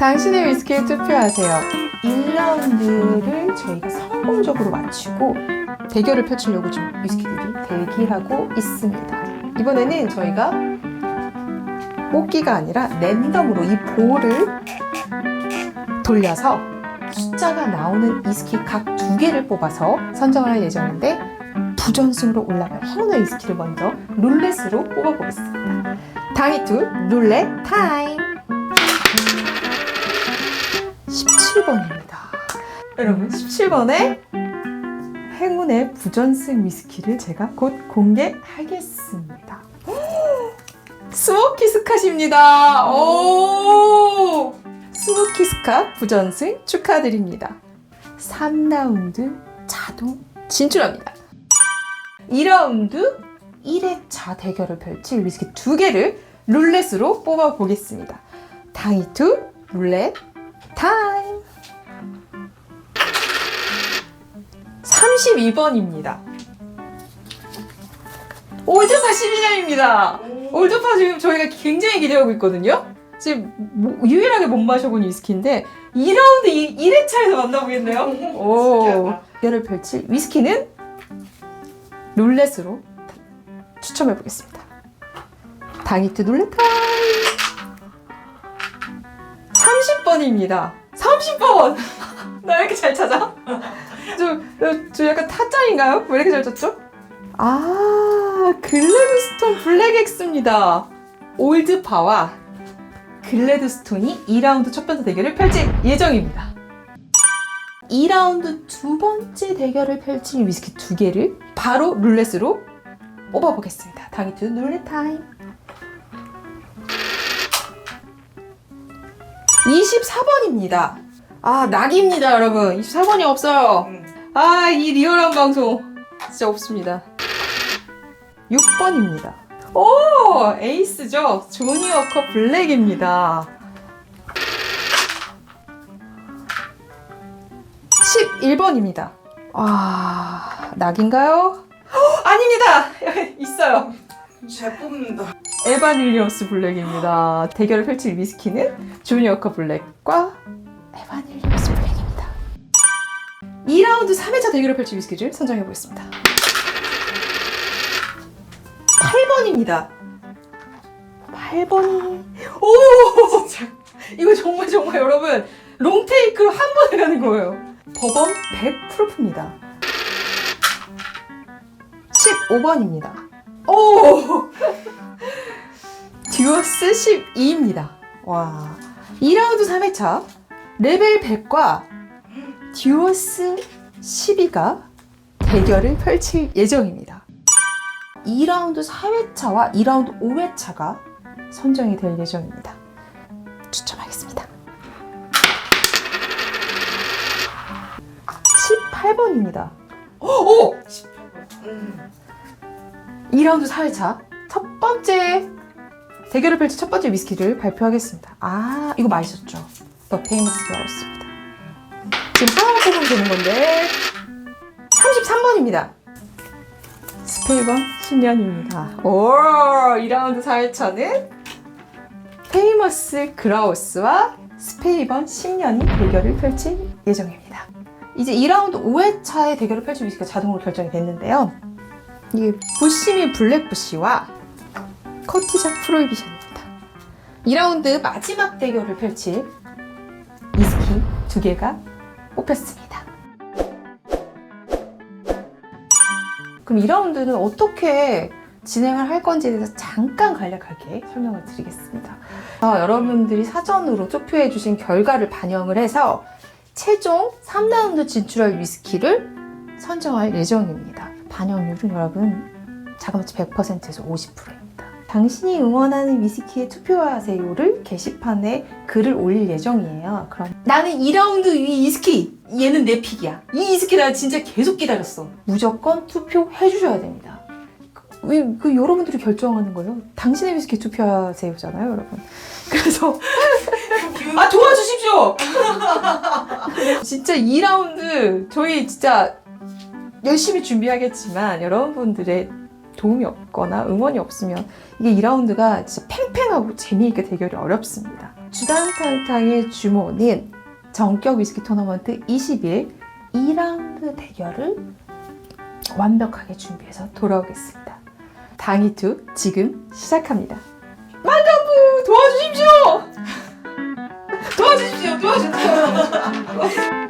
당신의 위스키에 투표하세요. 1라운드를 저희가 성공적으로 마치고 대결을 펼치려고 지금 위스키들이 대기하고 있습니다. 이번에는 저희가 뽑기가 아니라 랜덤으로 이 볼을 돌려서 숫자가 나오는 위스키 각 두 개를 뽑아서 선정을 할 예정인데 부전승으로 올라갈 행운의 위스키를 먼저 룰렛으로 뽑아보겠습니다. 당이투 룰렛 타임! 17번입니다. 여러분, 17번에 행운의 부전승 위스키를 제가 곧 공개하겠습니다. 스모키 스캇입니다. 오! 스모키 스캇 부전승 축하드립니다. 3라운드 자동 진출합니다. 2라운드 1회차 대결을 펼칠 위스키 두 개를 룰렛으로 뽑아보겠습니다. 다이투 룰렛 타임! 32번입니다. 올드파 12년입니다. 올드파 지금 저희가 굉장히 기대하고 있거든요. 지금 뭐- 유일하게 못 마셔본 위스키인데 2라운드 1 회차에서 만나보겠네요. 오. 대결을 펼칠 위스키는 룰렛으로 추첨해 보겠습니다. 다이트 룰렛 타 30번입니다. 30번! 나 왜 이렇게 잘 찾아? 저, 저 약간 타짜인가요? 왜 이렇게 잘 찾죠? 아, 글래드스톤 블랙엑스입니다. 올드파와 글래드스톤이 2라운드 첫 번째 대결을 펼칠 예정입니다. 2라운드 두 번째 대결을 펼칠 위스키 두 개를 바로 룰렛으로 뽑아보겠습니다. 당이투 룰렛 타임. 24번입니다. 아, 낙입니다, 여러분. 24번이 없어요. 아, 이 리얼한 방송. 진짜 없습니다. 6번입니다. 오! 에이스죠? 조니 워커 블랙입니다. 11번입니다. 아, 낙인가요? 어, 아닙니다! 있어요. 잘 뽑는다. 에바닐리오스 블랙입니다. 대결을 펼칠 위스키는 조니어커 블랙과 에바닐리오스 블랙입니다. 2라운드 3회차 대결을 펼칠 위스키를 선정해 보겠습니다. 8번입니다. 8번이 오! 진짜. 이거 정말 정말 여러분 롱테이크로 한 번에 가는 거예요. 버번 100프루프입니다. 15번입니다. 오! 듀어스 12입니다. 와. 2라운드 3회차 레벨 100과 듀어스 12가 대결을 펼칠 예정입니다. 2라운드 4회차와 2라운드 5회차가 선정이 될 예정입니다. 추첨하겠습니다. 18번입니다. 오! 음. 2라운드 4회차 첫 번째 대결을 펼칠 첫 번째 위스키를 발표하겠습니다. 아, 이거 맛있었죠? 더 페이머스 브라우스입니다. 지금 하나만 뽑으면 되는 건데 33번입니다. 스페이번 10년입니다. 오, 2라운드 4회차는 페이머스 그라우스와 스페이번 10년이 대결을 펼칠 예정입니다. 이제 2라운드 5회차의 대결을 펼칠 위스키가 자동으로 결정이 됐는데요. 이게 부시미 블랙부시와 커티작 프로이비션입니다. 2라운드 마지막 대결을 펼칠 위스키 두 개가 뽑혔습니다. 그럼 2라운드는 어떻게 진행을 할 건지에 대해서 잠깐 간략하게 설명을 드리겠습니다. 어, 여러분들이 사전으로 투표해 주신 결과를 반영을 해서 최종 3라운드 진출할 위스키를 선정할 예정입니다. 반영률은 여러분 자그마치 100%에서 50%입니다. 당신이 응원하는 위스키에 투표하세요를 게시판에 글을 올릴 예정이에요. 그럼 나는 2라운드 이 위스키 얘는 내 픽이야. 이 위스키 나 진짜 계속 기다렸어. 무조건 투표해 주셔야 됩니다. 왜 그 여러분들이 결정하는 거예요? 당신의 위스키 투표하세요잖아요, 여러분. 그래서 아 도와주십시오. 진짜 2라운드 저희 진짜 열심히 준비하겠지만 여러분들의 도움이 없거나 응원이 없으면 이게 2라운드가 진짜 팽팽하고 재미있게 대결이 어렵습니다. 주당탕탕의 주모는 정격 위스키 토너먼트 20일 2라운드 대결을 완벽하게 준비해서 돌아오겠습니다. 당이투 지금 시작합니다. 만감부 도와주십시오! 도와주십시오! 도와주십시오!